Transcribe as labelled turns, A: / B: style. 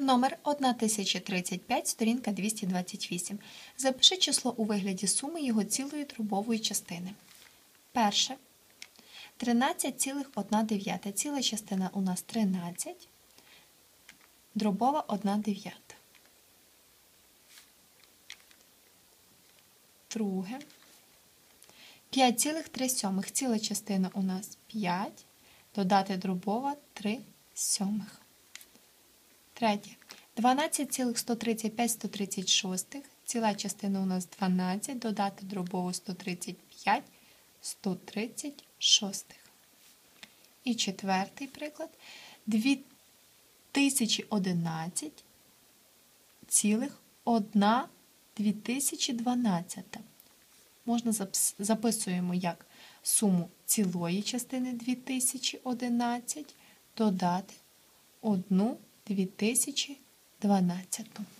A: Номер 1035, сторінка 228. Запиши число у вигляді суми його цілої дробової частини. Перше. 13,1 ціла частина у нас 13, дробова 1 дев'ята. Друге. 5,3 ціла частина у нас 5, додати дробова 3 сьомих. Третє. 12,135 136. Ціла частина у нас 12, додати дробову 135 136. І четвертий приклад. 2011 цілих 1 2012. Можна записуємо як суму цілої частини 2011 додати 1 2012.